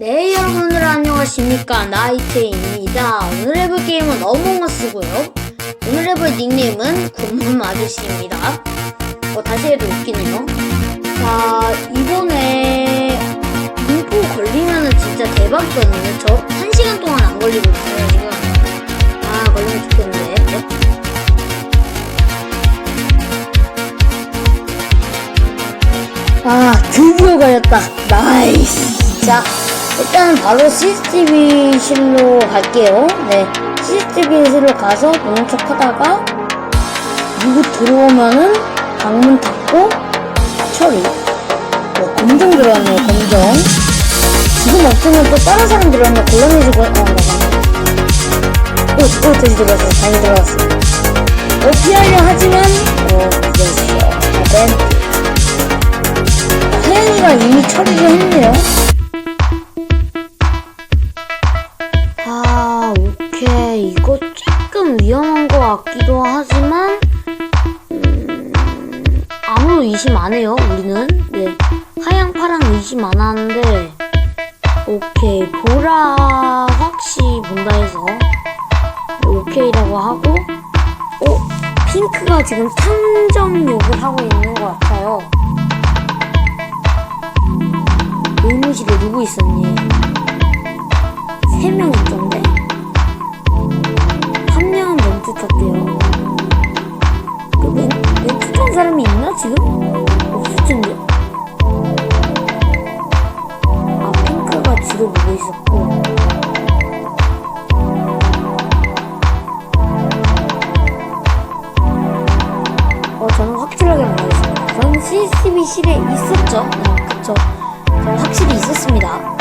안녕하십니까? 나이트입니다. 오늘 해볼 게임은 어몽어스고요. 오늘 해볼 닉네임은 곰곰 아저씨입니다. 어, 다시 해도 웃기네요. 자 이번에 인포 걸리면은 진짜 대박이거든요. 저 1시간 동안 안 걸리고 있어요 지금. 아 걸리면 좋겠는데. 네? 아 드디어 걸렸다. 나이스. 자 일단 바로 CCTV실로 갈게요. 네 CCTV실로 가서 보는 척 하다가 누구 들어오면은 방문 닫고 처리. 어, 검정 들어왔네요 검정. 지금 없으면 또 다른 사람 들어오면 곤란해지고 어 나가 오, 오 다시 들어왔어 다시 들어왔어 어 피하려 하지만 어 그랬어 아, 멘트 혜연이가 이미 처리를 했네요. 오케이. 이거 조금 위험한 것 같기도 하지만, 음, 아무도 의심 안 해요, 우리는. 네. 하양, 파랑 의심 안 하는데, 오케이. 보라 확시 본다 해서, 오케이라고 하고, 어? 핑크가 지금 탐정 욕을 하고 있는 것 같아요. 의무실에 누구 있었니? 세 명 있던데? 사람이 있나 지금? 없을 텐데. 아 핑크가 뒤로 보고 있었고. 어 저는 확실하게 말하겠습니다. 저는 CCTV실에 있었죠. 네, 그쵸. 저는 확실히 있었습니다.